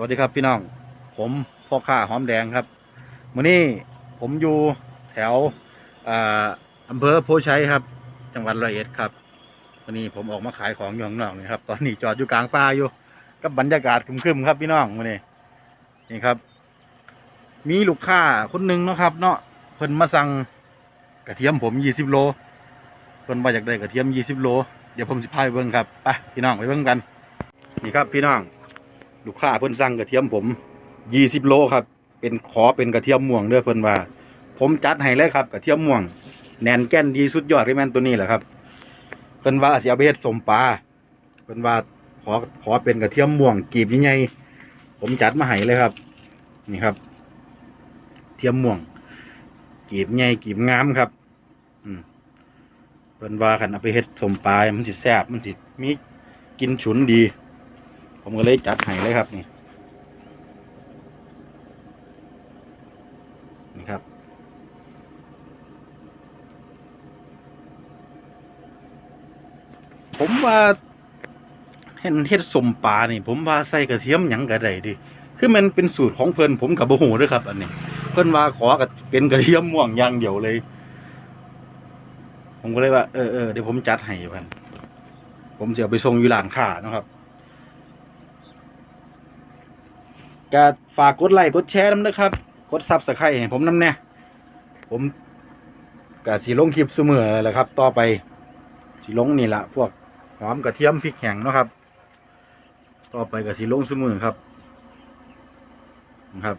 วัสดีครับพี่น้อง ผมพ่อค้าหอมแดงครับวันนี้ผมอยู่แถวอ่าอำเภอโพชัยครับ จังหวัดร้อยเอ็ดครับวันนี้ผมออกมาขายของอยู่ข้างนอกนี่ครับตอนนี้จอดอยู่กลางป่าอยู่กับบรรยากาศครึมๆครับพี่น้องวันนี้นี่ครับ มีลูกค้าคนหนึ่งเนาะครับ เนาะเพิ่นมาสั่งกระเทียมผมยี่สิบโลเพิ่นว่าอยากได้กระเทียมยี่สิบโลเดี๋ยวผมสิพาไปเบิ่งครับไปพี่น้องไปเบิ่งกัน นี่ครับพี่น้อง ลูกค้าเพิ่นสั่งกระเทียมผมยี่สิบโลครับ เป็นขอเป็นกระเทียมม่วงเด้อเพิ่นว่า ผมจัดให้เลยครับกระเทียมม่วง แน่นแก่นดีสุดยอดเลยแม่นตัวนี้แหละครับเพิ่นว่าเอาไปเฮ็ดสมปลาเพิ่นว่าขอขอเป็นกระเทียมม่วงกีบใหญ่ๆผมจัดมาให้เลยครับ นี่ครับ เทียมม่วง กีบใหญ่กีบงามครับ อืมเพิ่นว่าคันเอาไปเฮ็ดสมปลามันสิแซ่บมันสิมีกินฉุนดี ผมก็เลยจัดให้เลยครับนี่นี่ครับ ผมว่าเห็นเฮ็ดสมปลานี่ ผมว่าใส่กระเทียมหยังก็ไดดิคือมันเป็นสูตรของเพิ่นผมกับบ่ฮู้เด้อครับ อันนี้เพิ่นว่าขอกับเป็นกระเทียมม่วงอย่างเดียวเลย ผมก็เลยว่าเออเออเดี๋ยวผมจัดให้เพิ่นผมจะเอาไปส่งอยู่ร้านค้านะครับ ก็ฝากกดไลค์กดแชร์น้ำนะครับ กดซับสไครต์ให้ผมน้ำแน่ผมก็สีลงคลิปเสมอแหละครับ ต่อไปสีลงนี่ละพวกหอมกระเทียมพริกแห้งนะครับ ต่อไปก็สีลงเสมอครับนะครับ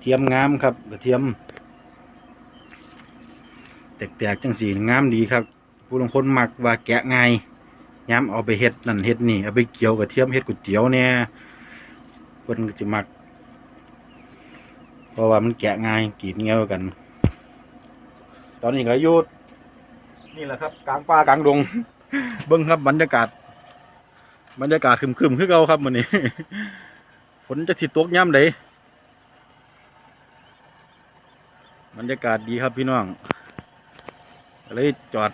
เทียมงามครับกระเทียม แตกๆจังสีงามดีครับ ผู้ลางคนมักว่าแกะง่ายย้ำเอาไปเฮ็ดนั่นเฮ็ดนี่เอาไปเกี่ยวกับเทียมเฮ็ดก๋วยเตี๋ยวเนี่ยเพิ่นก็สิมัก เพราะว่ามันแกะง่ายกรีดเงี้ยวกัน ตอนนี้ก็ยู่นี่แหละครับกลางป่ากลางดง เบิ่งครับบรรยากาศ บรรยากาศครึมๆคือเก่าครับมื้อนี้ฝนจะสิตกยามใดบรรยากาศดีครับพี่น้องเลยจอด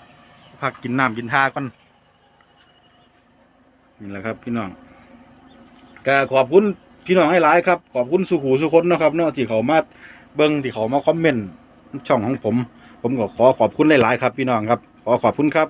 พักกินน้ำกินท่าก่อนนี่แหละครับพี่น้องก็ขอบคุณพี่น้องให้หลายครับ ขอบคุณสุขูสุคนนะครับเนาะที่เขามาเบิ้งที่เขามาคอมเมนต์ช่องของผม ผมก็ขอขอบคุณหลายๆครับ พี่น้องครับ ขอขอบคุณครับ